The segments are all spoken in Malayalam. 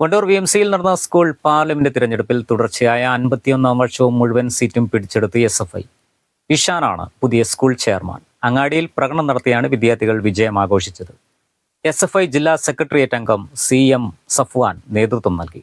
Wandoor V M സിയിൽ നടന്ന സ്കൂൾ പാർലമെന്റ് തിരഞ്ഞെടുപ്പിൽ തുടർച്ചയായ അൻപത്തിയൊന്നാം വർഷവും മുഴുവൻ സീറ്റും പിടിച്ചെടുത്ത് എസ് എഫ് ഐ. ഇഷാനാണ് പുതിയ സ്കൂൾ ചെയർമാൻ. അങ്ങാടിയിൽ പ്രകടനം നടത്തിയാണ് വിദ്യാർത്ഥികൾ വിജയം ആഘോഷിച്ചത് എസ് എഫ് ഐ ജില്ലാ സെക്രട്ടേറിയറ്റ് അംഗം സി എം സഫ്വാൻ നേതൃത്വം നൽകി.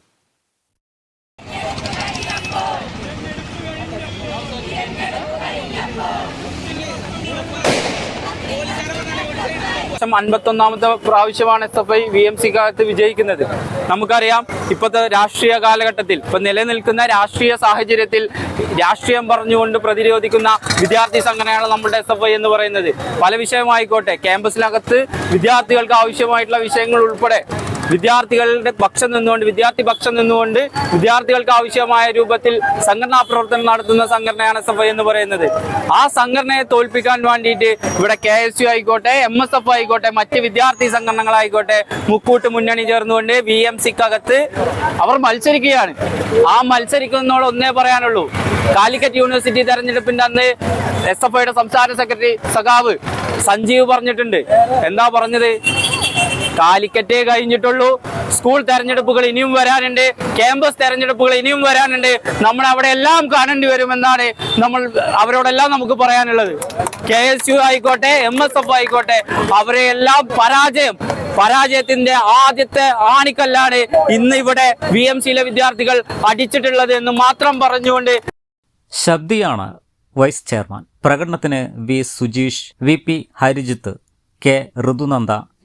വർഷം അൻപത്തൊന്നാമത്തെ പ്രാവശ്യമാണ് S F I V M C കാലത്ത് വിജയിക്കുന്നത്. നമുക്കറിയാം ഇപ്പോഴത്തെ രാഷ്ട്രീയ കാലഘട്ടത്തിൽ ഇപ്പൊ നിലനിൽക്കുന്ന രാഷ്ട്രീയ സാഹചര്യത്തിൽ രാഷ്ട്രീയം പറഞ്ഞുകൊണ്ട് പ്രതിരോധിക്കുന്ന വിദ്യാർത്ഥി സംഘടനയാണ് നമ്മുടെ എസ് എഫ് ഐ എന്ന് പറയുന്നത്. പല വിഷയമായിക്കോട്ടെ ക്യാമ്പസിനകത്ത് വിദ്യാർത്ഥികൾക്ക് ആവശ്യമായിട്ടുള്ള വിഷയങ്ങൾ ഉൾപ്പെടെ വിദ്യാർത്ഥികളുടെ പക്ഷം നിന്നുകൊണ്ട് വിദ്യാർത്ഥി പക്ഷം നിന്നുകൊണ്ട് വിദ്യാർത്ഥികൾക്ക് ആവശ്യമായ രൂപത്തിൽ സംഘടനാ പ്രവർത്തനം നടത്തുന്ന സംഘടനയാണ് എസ് എഫ് ഐ എന്ന് പറയുന്നത്. ആ സംഘടനയെ തോൽപ്പിക്കാൻ വേണ്ടിയിട്ട് ഇവിടെ കെ എസ് യു ആയിക്കോട്ടെ എം എസ് എഫ് ആയിക്കോട്ടെ മറ്റ് വിദ്യാർത്ഥി സംഘടനകളായിക്കോട്ടെ മുക്കൂട്ട് മുന്നണി ചേർന്നുകൊണ്ട് വി എം സിക്കകത്ത് അവർ മത്സരിക്കുകയാണ്. ആ മത്സരിക്കുന്നതോട് ഒന്നേ പറയാനുള്ളൂ. കാലിക്കറ്റ് യൂണിവേഴ്സിറ്റി തെരഞ്ഞെടുപ്പിന്റെ അന്ന് എസ് എഫ് ഐയുടെ സംസ്ഥാന സെക്രട്ടറി സഖാവ് സഞ്ജീവ് പറഞ്ഞിട്ടുണ്ട്. എന്താ പറഞ്ഞത്? കാലിക്കറ്റേ കഴിഞ്ഞിട്ടുള്ളൂ. സ്കൂൾ തെരഞ്ഞെടുപ്പുകൾ ഇനിയും വരാനുണ്ട്. ക്യാമ്പസ് തെരഞ്ഞെടുപ്പുകൾ ഇനിയും വരാനുണ്ട്. നമ്മൾ അവിടെ എല്ലാം കാണേണ്ടി വരുമെന്നാണ് നമ്മൾ അവരോടെല്ലാം നമുക്ക് പറയാനുള്ളത്. കെ എസ് യു ആയിക്കോട്ടെ എം എസ് എഫ് ആയിക്കോട്ടെ അവരെ എല്ലാം പരാജയം പരാജയത്തിന്റെ ആദ്യത്തെ ആണിക്കല്ലാണ് ഇന്ന് ഇവിടെ വി എം സിയിലെ വിദ്യാർത്ഥികൾ അടിച്ചിട്ടുള്ളത് എന്ന് മാത്രം പറഞ്ഞുകൊണ്ട് ശബ്ദിയാണ് വൈസ് ചെയർമാൻ. പ്രകടനത്തിന് V Sujeesh V P Harijith K Rithunanda